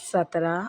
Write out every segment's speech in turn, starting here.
17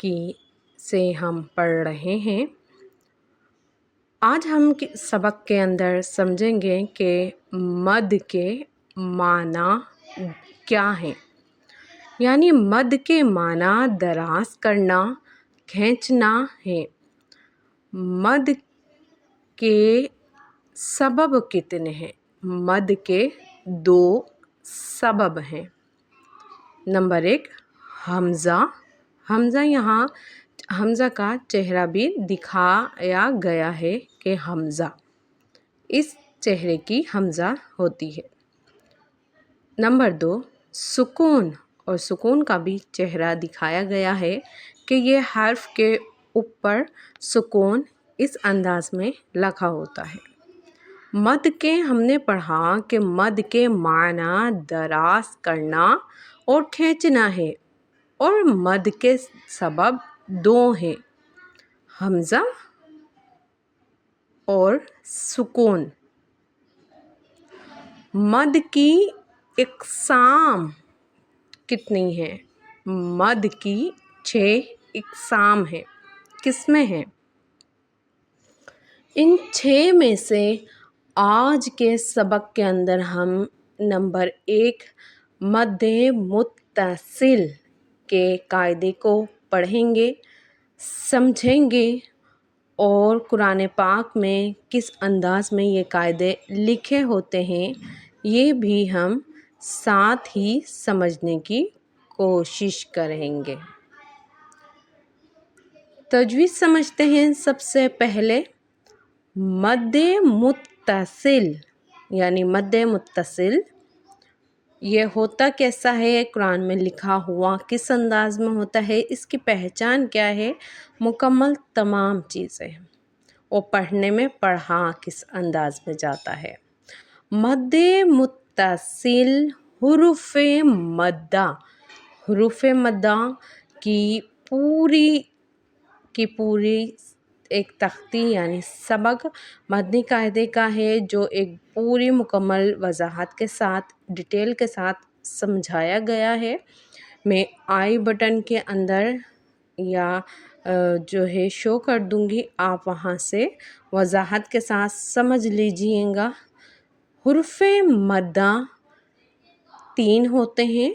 की से हम पढ़ रहे हैं। आज हम सबक के अंदर समझेंगे कि मद के माना क्या हैं। यानी मद के माना दराज करना, खींचना है। मद के सबब कितने हैं? मद के दो सबब हैं। नंबर एक, हमज़ा हमज़ा यहाँ, हमज़ा का चेहरा भी दिखाया गया है कि हमज़ा, इस चेहरे की हमज़ा होती है। नंबर दो, सुकून, और सुकून का भी चेहरा दिखाया गया है कि ये हर्फ के ऊपर सुकून इस अंदाज में लखा होता है। मद के, हमने पढ़ा कि मद के माना दराज करना और खींचना है और मद के सबब दो हैं, हमज़ा और सुकून। मद की इकसाम कितनी है? मद की छः इकसाम है। किसमें है? इन छः में से आज के सबक के अंदर हम नंबर एक मद मुतसिल के कायदे को पढ़ेंगे, समझेंगे और कुरान पाक में किस अंदाज में ये कायदे लिखे होते हैं, ये भी हम साथ ही समझने की कोशिश करेंगे। तजवीज़ समझते हैं सबसे पहले मद मुतसिल यानी मद मुतसिल ये होता कैसा है? कुरान में लिखा हुआ किस अंदाज में होता है? इसकी पहचान क्या है? मुकम्मल तमाम चीज़ें। वो पढ़ने में पढ़ा किस अंदाज में जाता है? मद मुतसिल हरूफ मद्दा। हरूफ मद्दा की पूरी की पूरी एक तख्ती यानी सबक मदनी कायदे का है, जो एक पूरी मुकम्मल वजाहत के साथ, डिटेल के साथ समझाया गया है। मैं आई बटन के अंदर या जो है, शो कर दूँगी। आप वहाँ से वजाहत के साथ समझ लीजिएगा। हरूफ मद्दा तीन होते हैं।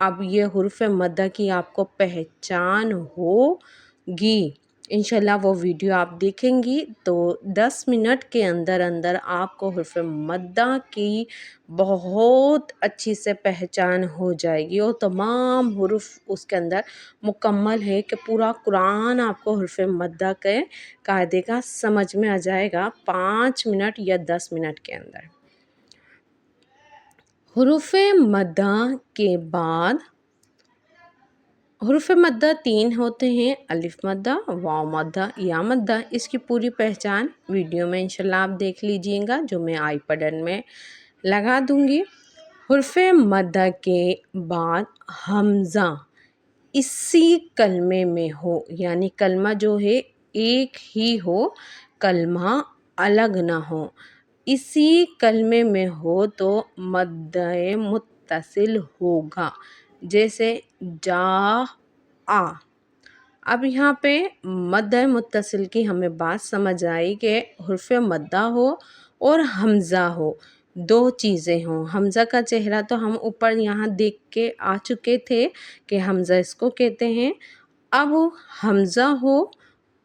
अब ये हरूफ मद्दा की आपको पहचान होगी। इंशाल्लाह वो वीडियो आप देखेंगी। तो 10 मिनट के अंदर अंदर आपको हरफ मद्दा की बहुत अच्छी से पहचान हो जाएगी। और तमाम हरूफ उसके अंदर मुकम्मल है कि पूरा कुरान आपको हरफ मद्दा के कायदे का समझ में आ जाएगा पाँच मिनट या दस मिनट के अंदर। हरूफ मद्दा के बाद हरूफ मद्दा तीन होते हैं, अलिफ मद्दा, वाव मद्दा, या मद्दा। इसकी पूरी पहचान वीडियो में इंशाल्लाह आप देख लीजिएगा, जो मैं आई पडन में लगा दूँगी। हरूफ मद्दा के बाद हमज़ा। इसी कलमे में हो, यानी कलमा जो है, एक ही हो, कलमा अलग ना हो। इसी कलमे में हो तो मद्द मुतसिल होगा। जैसे जा, आ। अब यहाँ पे मद मुतसिल की हमें बात समझ आई कि हरफ मद्दा हो और हमज़ा हो। दो चीज़ें हों। हमज़ा का चेहरा तो हम ऊपर यहाँ देख के आ चुके थे कि हमज़ा इसको कहते हैं। अब हमज़ा हो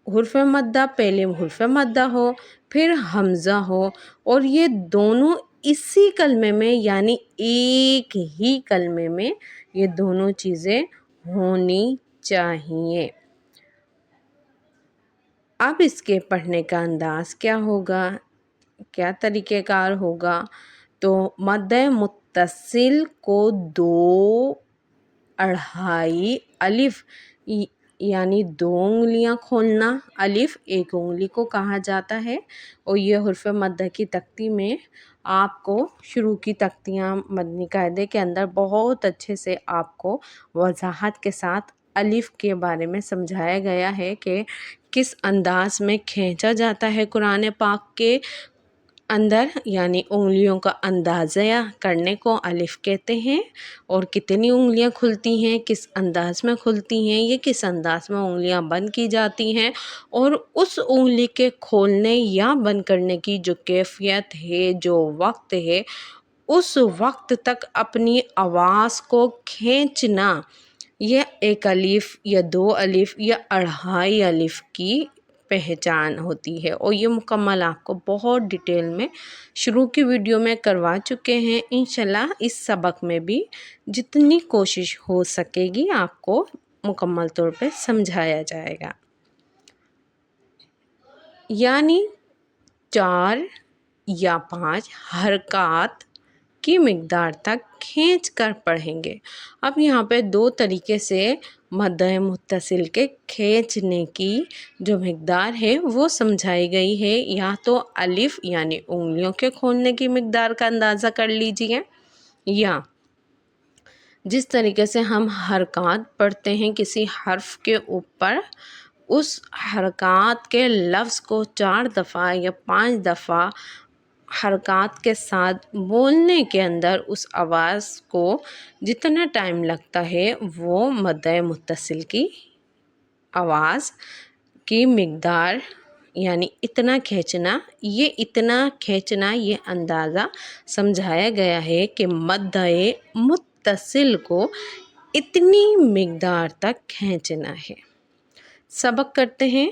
हरफ मद्दा, पहले हरफ मद्दा हो, फिर हमज़ा हो। और ये दोनों इसी कलमे में, यानी एक ही कलमे में ये दोनों चीज़ें होनी चाहिए। अब इसके पढ़ने का अंदाज़ क्या होगा? क्या तरीक़ेकार होगा? तो मद मुतसिल को दो अढ़ाई अलिफ यानी दो उंगलियाँ खोलना, अलिफ एक उंगली को कहा जाता है, और यह हुर्फ मद्दा की तख्ती में आपको शुरू की तख्तियाँ मदनी कायदे के अंदर बहुत अच्छे से आपको वजाहत के साथ अलिफ के बारे में समझाया गया है कि किस अंदाज में खींचा जाता है कुरान पाक के अंदर, यानी उंगलियों का अंदाज़ा करने को अलिफ कहते हैं। और कितनी उंगलियाँ खुलती हैं, किस अंदाज में खुलती हैं, ये किस अंदाज में उंगलियाँ बंद की जाती हैं। और उस उंगली के खोलने या बंद करने की जो कैफियत है, जो वक्त है, उस वक्त तक अपनी आवाज़ को खींचना, यह एक अलिफ या दो अलिफ या अढ़ाई अलिफ की पहचान होती है और ये मुकम्मल आपको बहुत डिटेल में शुरू की वीडियो में करवा चुके हैं। इंशाल्लाह इस सबक में भी जितनी कोशिश हो सकेगी आपको मुकम्मल तौर पे समझाया जाएगा। यानी चार या पाँच हरकत की मकदार तक खींच कर पढ़ेंगे। अब यहाँ पे दो तरीके से मद मुतसिल के खींचने की जो मकदार है, वो समझाई गई है। या तो अलिफ यानी उंगलियों के खोलने की मकदार का अंदाज़ा कर लीजिए। या जिस तरीके से हम हरकत पढ़ते हैं किसी हर्फ के ऊपर, उस हरकत के लफ्ज़ को चार दफ़ा या पाँच दफ़ा हरकत के साथ बोलने के अंदर उस आवाज़ को जितना टाइम लगता है, वो मद मुतसिल की आवाज़ की मकदार, यानी इतना खींचना, ये इतना खींचना, ये अंदाज़ा समझाया गया है कि मद मुतसिल को इतनी मकदार तक खींचना है। सबक करते हैं।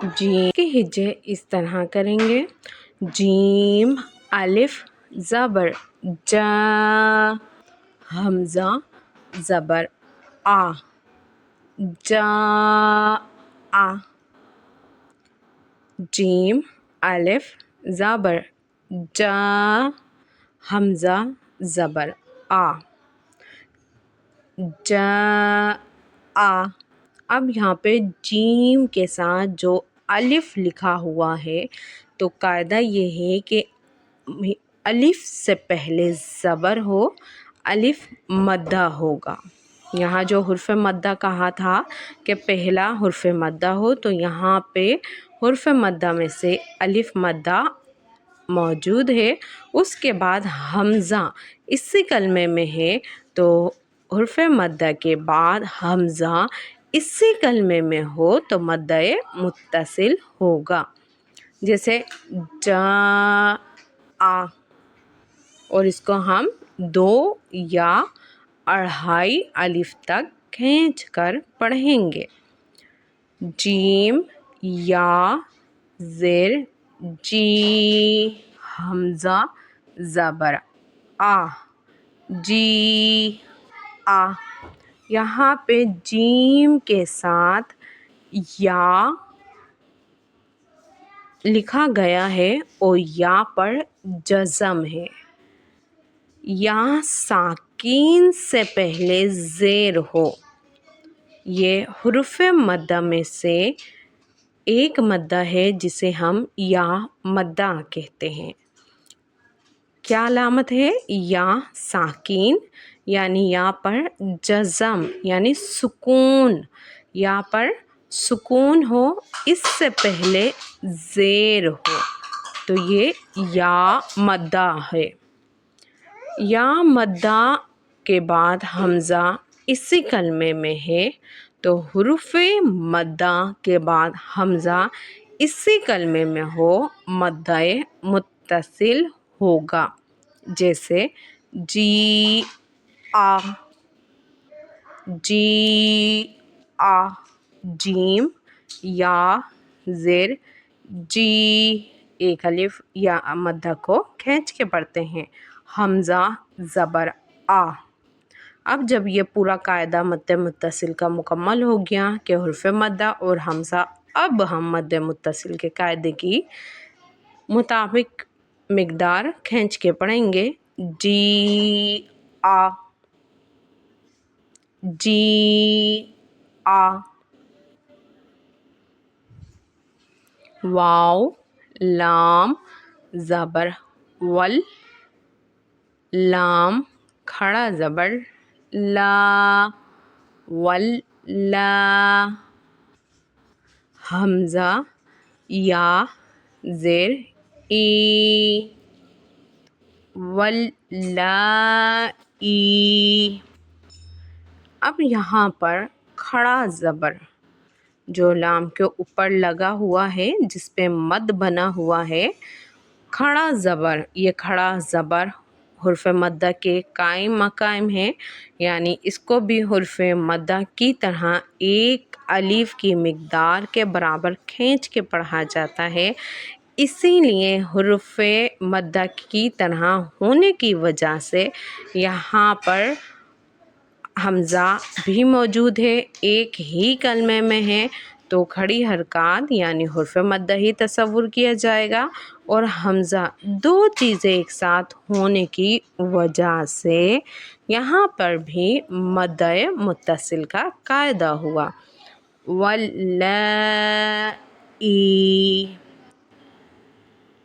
जी के हिज्जे इस तरह करेंगे जीम अलिफ ज़बर जा हमज़ा, ज़बर, आ, जा, आ, जीम, अलिफ, ज़बर, जा, हमज़ा, ज़बर, आ, जा, आ। अब यहाँ पे जीम के साथ जो अलिफ लिखा हुआ है तो कायदा ये है कि अलिफ से पहले ज़बर हो अलिफ मद्दा होगा। यहाँ जो हुर्फ मद्दा कहा था कि पहला हुर्फ मद्दा हो तो यहाँ पे हुर्फ मद्दा में से अलिफ मद्दा मौजूद है। उसके बाद हमज़ा इसी कलमे में है तो हुर्फ मद्दा के बाद हमज़ा इसी कलमे में हो तो मद्दा मुत्तसिल होगा। जैसे जा, आ, और इसको हम दो या अढ़ाई अलिफ तक खींच कर पढ़ेंगे। जीम या ज़ेर, जी, हमज़ा, ज़बर, आ, जी, आ। यहाँ पे जीम के साथ या लिखा गया है और या पर जज़म है। या साकिन से पहले ज़ेर हो। ये हरूफ मद्दा में से एक मद्दा है जिसे हम या मद्दा कहते हैं। क्या अलामत है? या साकिन, यानी या पर जज़म, यानी सुकून। या पर सुकून हो, इससे पहले ज़ेर हो। तो ये या मद्दा है। या मद्दा के बाद हमज़ा इसी कलमे में है तो हरूफ मद्दा के बाद हमज़ा इसी कलमे में हो मद्दा मुतसिल होगा। जैसे, जी, आ जी, आ, जीम, या, ज़ेर, जी, एक अलिफ, या मद्दा को खींच के पढ़ते हैं। हमज़ा ज़बर आ। अब जब ये पूरा कायदा मद्द मुतसिल का मुकम्मल हो गया कि हरफ मद्दा और हमज़ा, अब हम मद्द मुतसिल के कायदे की मुताबिक मकदार खींच के पढ़ेंगे। जी आ। जी आ। वाव लाम, ज़बर, वल। लाम, खड़ा ज़बर, ला, वल, ला, हमज़ा, या, ज़ेर, ई, वल, ला, ई। अब यहाँ पर खड़ा ज़बर, जो लाम के ऊपर लगा हुआ है, जिस पे मद बना हुआ है, खड़ा ज़बर, ये खड़ा ज़बर हरफ मद्दा के कायम मकायम है, यानी इसको भी हरफ मद्दा की तरह एक अलीफ की मकदार के बराबर खींच के पढ़ा जाता है। इसीलिए हरफ मद्दा की तरह होने की वजह से यहाँ पर हमज़ा भी मौजूद है, एक ही कलमे में है तो खड़ी हरकत, यानी हरफ मद्दा ही तस्वुर किया जाएगा। और हमज़ा दो चीज़ें एक साथ होने की वजह से यहाँ पर भी मद्द मुतसिल का कायदा हुआ। वल्लाई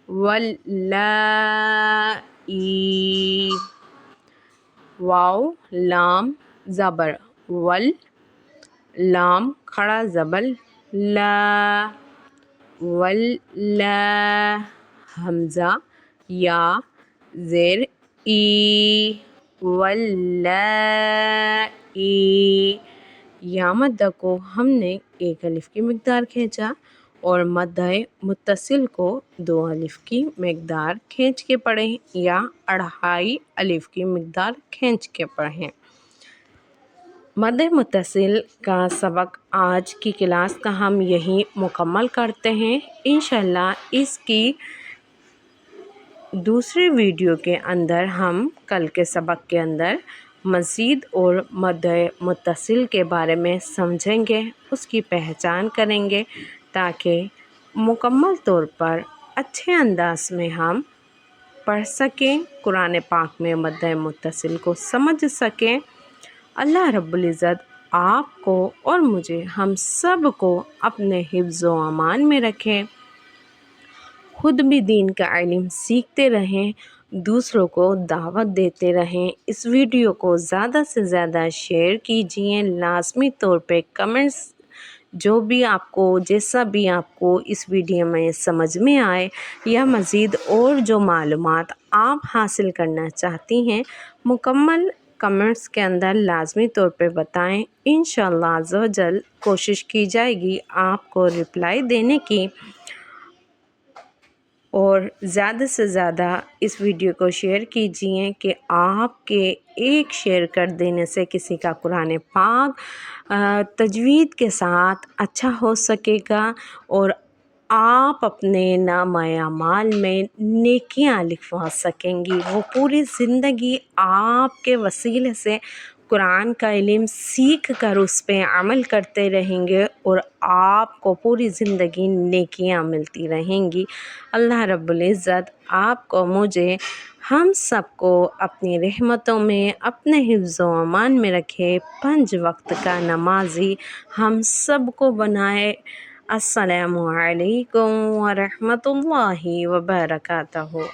वल्लाई वाव लाम, ज़बर, वल, लाम, खड़ा ज़बर ला वल ला हमज़ा या ज़ेर ई वल्ला ई या मद्दा को हमने एक अलिफ की मकदार खींचा और मद्दा मुतसिल को दो अलिफ की मकदार खींच के पढ़ें या अढ़ाई अलिफ की मकदार खींच के पढ़ें। मद मुतसिल का सबक आज की क्लास का हम यहीं मुकम्मल करते हैं। इन इसकी दूसरे वीडियो के अंदर हम, कल के सबक के अंदर, मज़ीद और मद मुतसिल के बारे में समझेंगे, उसकी पहचान करेंगे, ताकि मुकम्मल तौर पर अच्छे अंदाज में हम पढ़ सकें, कुरान पाक में मद मुतसिल को समझ सकें। अल्लाह रब्बुल आपको और मुझे, हम सबको अपने हिफ्ज़ अमान में रखें। खुद भी दीन का इल्म सीखते रहें, दूसरों को दावत देते रहें। इस वीडियो को ज़्यादा से ज़्यादा शेयर कीजिए। लाजमी तौर पे कमेंट्स, जो भी आपको, जैसा भी आपको इस वीडियो में समझ में आए, या मज़ीद और जो मालूम आप हासिल करना चाहती हैं, मुकम्मल कमेंट्स के अंदर लाजमी तौर पे बताएँ। इन जल कोशिश की जाएगी आपको रिप्लाई देने की। और ज़्यादा से ज़्यादा इस वीडियो को शेयर कीजिए कि आपके एक शेयर कर देने से किसी का कुरान पाक तजवीद के साथ अच्छा हो सकेगा और आप अपने नाम माल में नेकियाँ लिखवा सकेंगी। वो पूरी ज़िंदगी आपके वसीले से कुरान का इल्म सीख कर उस पर अमल करते रहेंगे और आपको पूरी ज़िंदगी नेकियाँ मिलती रहेंगी। अल्लाह रब्बुल इज़्ज़त, आपको, मुझे, हम सबको अपनी रहमतों में, अपने हिफ्ज़ अमान में रखे। पंज वक्त का नमाजी हम सबको बनाए। अस्सलामु अलैकुम वरहमतुल्लाहि वबरकातुहू।